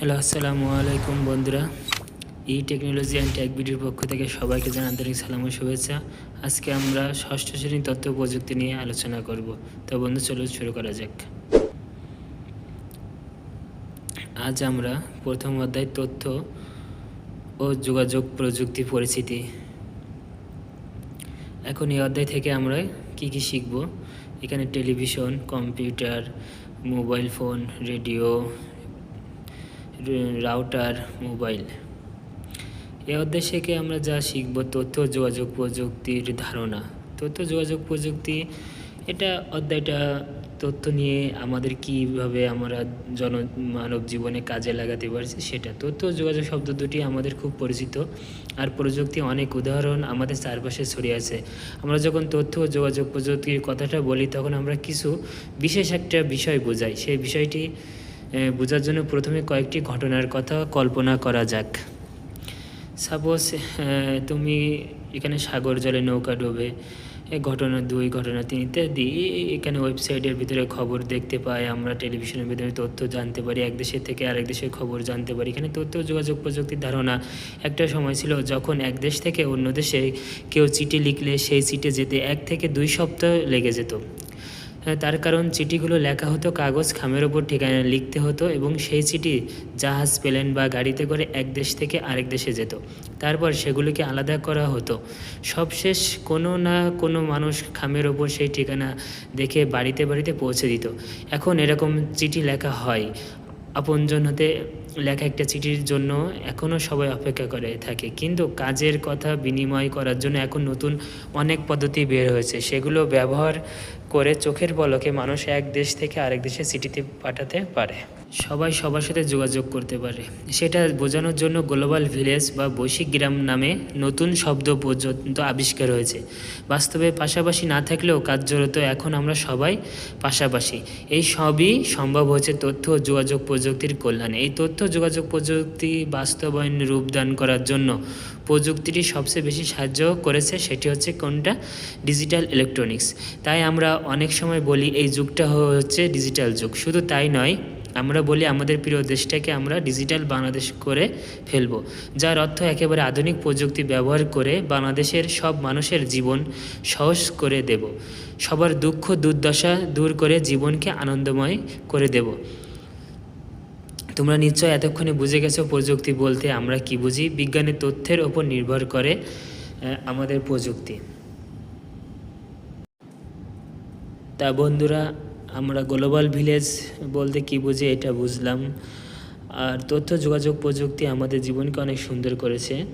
Hello, আসসালামু আলাইকুম বন্ধুরা। ই টেকনোলজি অ্যান্ড টেক পক্ষ থেকে সবাইকে জানাই আন্তরিক সালাম ও শুভেচ্ছা। আজকে আমরা ষষ্ঠ শ্রেণির তথ্য প্রযুক্তি নিয়ে আলোচনা করব। তো বন্ধু, চলো শুরু করা যাক। আজ আমরা প্রথম অধ্যায় তথ্য ও যোগাযোগ প্রযুক্তি পরিচিতি এখন এই অধ্যায় থেকে আমরা কি কি শিখব? এখানে television, computer, mobile phone, radio router mobile এ অধ্যায় আমরা যা শিখব, তথ্য, যোগাযোগ প্রযুক্তির ধারণা। তথ্য, যোগাযোগ প্রযুক্তি, এটা অধ্যায়টা তথ্য নিয়ে আমাদের কীভাবে আমরা জন মানব জীবনে কাজে লাগাতে পারছি সেটা। তথ্য, যোগাযোগ শব্দ দুটি আমাদের খুব পরিচিত আর প্রযুক্তি অনেক উদাহরণ আমাদের চারপাশে ছড়িয়ে আছে। আমরা যখন তথ্য, যোগাযোগ প্রযুক্তির কথাটা বলি তখন আমরা কিছু বিশেষ একটা বিষয় বোঝাই। সেই বিষয়টি বোঝার জন্য প্রথমে কয়েকটি ঘটনার কথা কল্পনা করা যাক। সাপোজ তুমি এখানে সাগর জলে নৌকা ডোবে। ঘটনা দুই, ঘটনা তিন ইত্যাদি এখানে ওয়েবসাইটের ভিতরে খবর দেখতে পাই, আমরা টেলিভিশনের ভিতরে তথ্য জানতে পারি, এক দেশের থেকে আরেক দেশের খবর জানতে পারি। এখানে তথ্য, যোগাযোগ প্রযুক্তির ধারণা। একটা সময় ছিল যখন এক দেশ থেকে অন্য দেশে কেউ চিঠি লিখলে সেই চিঠি যেতে এক থেকে দুই সপ্তাহ লেগে যেত। তার কারণ চিঠিগুলো লেখা হতো কাগজ খামের ওপর ঠিকানা লিখতে হতো এবং সেই চিঠি জাহাজ, প্লেন বা গাড়িতে করে এক দেশ থেকে আরেক দেশে যেত। তারপর সেগুলিকে আলাদা করা হতো। সবশেষ কোনো না কোনো মানুষ খামের ওপর সেই ঠিকানা দেখে বাড়িতে বাড়িতে পৌঁছে দিত। এখন এরকম চিঠি লেখা হয়। আপনজন হতে লেখা একটা চিঠির জন্য এখনও সবাই অপেক্ষা করে থাকে। কিন্তু কাজের কথা বিনিময় করার জন্য এখন নতুন অনেক পদ্ধতি বের হয়েছে। সেগুলো ব্যবহার করে চোখের পলকে মানুষ এক দেশ থেকে আরেক দেশে সিটিতে পাঠাতে পারে। সবাই সবার সাথে যোগাযোগ করতে পারে। সেটা বোঝানোর জন্য গ্লোবাল ভিলেজ বা বৈশ্বিক গ্রাম নামে নতুন শব্দ পর্যন্ত আবিষ্কার হয়েছে। বাস্তবে পাশাপাশি না থাকলেও কার্যরত এখন আমরা সবাই পাশাপাশি। এই সবই সম্ভব হয়েছে তথ্য যোগাযোগ প্রযুক্তির কল্যাণে। এই তথ্য যোগাযোগ প্রযুক্তি বাস্তবায়ন রূপদান করার জন্য প্রযুক্তিটি সবচেয়ে বেশি সাহায্য করেছে সেটি হচ্ছে কোনটা? Digital electronics. তাই আমরা অনেক সময় বলি, এই যুগটা হচ্ছে ডিজিটাল যুগ। শুধু তাই নয় আমরা বলি আমাদের প্রিয় দেশটাকে আমরা ডিজিটাল বাংলাদেশ করে ফেলব, যার অর্থ একেবারে আধুনিক প্রযুক্তি ব্যবহার করে বাংলাদেশের সব মানুষের জীবন সহজ করে দেব, সবার দুঃখ দুর্দশা দূর করে জীবনকে আনন্দময় করে দেব। তোমরা নিশ্চয় এতক্ষণে বুঝে গেছো প্রযুক্তি বলতে আমরা কি বুঝি, বিজ্ঞানের তথ্যের ওপর নির্ভর করে আমাদের প্রযুক্তি। তা বন্ধুরা আমরা গ্লোবাল ভিলেজ বলতে কি বুঝি এটা বুঝলাম। আর তথ্য, যোগাযোগ প্রযুক্তি আমাদের জীবনকে অনেক সুন্দর করেছে।